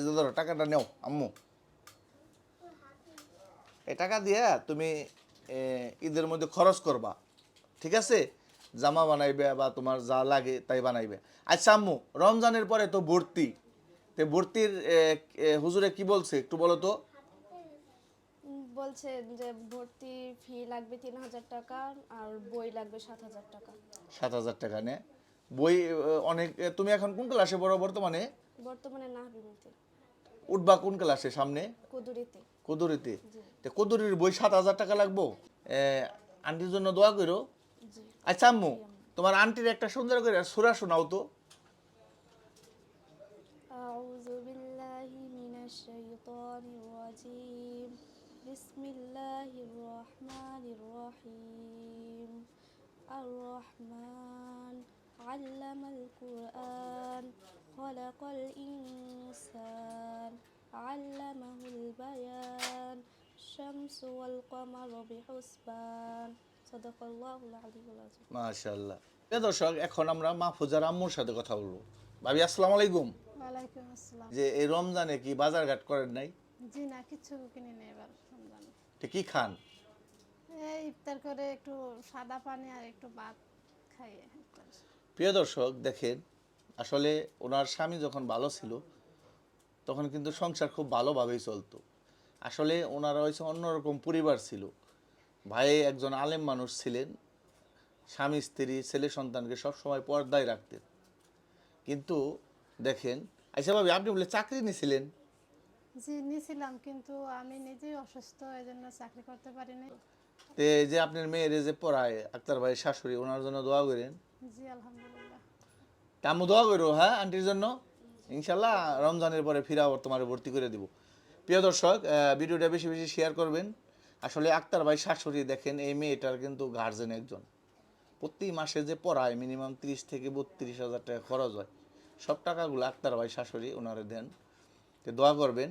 এই যে ধরো টাকাটা নেও আম্মু। এই টাকা দিয়ে তুমি ঈদের মধ্যে খরচ করবা ঠিক আছে? জামা বানাইবে বা তোমার যা লাগে তাই বানাইবে। আচ্ছা আম্মু রমজানের পরে তো ভর্তি। তো ভর্তির হুজুরে কি বলছে একটু বলো তো? বলছে যে ভর্তি ফি লাগবে তিন হাজার টাকা আর বই লাগবে সাত হাজার টাকা। সাত হাজার টাকা নে। বই অনেক তুমি এখন কোন ক্লাসে পড়ো বর্তমানে? বর্তমানে উঠবা কোন ক্লাসে সামনে? কুদুরিতে। কুদুরিতে? কুদুরির বই সাত হাজার টাকা লাগবো? আন্টির জন্য দোয়া করো আচ্ছা আম্মু তোমার আন্টির একটা সুন্দর করে সুরা শোনাও তো। আউযু বিল্লাহি মিনাশ শাইতানির রাজিম। বিসমিল্লাহির রহমানির আর خلق الإنسان علمه البيان الشمس والقمر بحسبان صدق الله العلي العظيم মাশাল্লাহ প্রিয় দর্শক এখন আমরা মাহফুজার আম্মুর সাথে কথা বলবো ভাবি আসসালামু আলাইকুম ওয়ালাইকুম আসসালাম যে এই রমজানে কি বাজার ঘাট করেন নাই জি না কিছু কিনে নেই এবার রমজানে তো কি খান এই ইফতার করে একটু সাদা পানি আর একটু ভাত খাইয়ে প্রিয় দর্শক দেখেন আসলে ওনার স্বামী যখন ভালো ছিল তখন কিন্তু সংসার খুব ভালোভাবেই চলতো। আসলে ওনারা হয়েছে অন্যরকম পরিবার ছিল। ভাই একজন আলেম মানুষ ছিলেন স্বামী স্ত্রী ছেলে সন্তানকে সবসময় পর্দায় রাখতেন। কিন্তু দেখেন আচ্ছা ভাবি আপনি বলে চাকরি নিয়েছিলেন জি নিয়েছিলাম কিন্তু আমি নিজেই অসুস্থ এই জন্য চাকরি করতে পারিনি তে এই যে আপনার মেয়ের যে পড়ায় আক্তার ভাই শাশুড়ি ওনার জন্য দোয়া করেন। জি আলহামদুলিল্লাহ। তা আমি দোয়া করো হ্যাঁ আন্টির জন্য? ইনশাল্লাহ রমজানের পরে ফিরে আবার তোমার ভর্তি করে দিব। প্রিয় দর্শক ভিডিওটা বেশি বেশি শেয়ার করবেন। আসলে আক্তার ভাই শাশুড়ি দেখেন, এই মেয়েটার কিন্তু গার্জেন একজন। প্রতি মাসে যে পড়ায় মিনিমাম তিরিশ থেকে বত্রিশ হাজার টাকা খরচ হয়। সব টাকাগুলো আক্তার ভাই শাশুড়ি ওনারে দেন। তো দোয়া করবেন।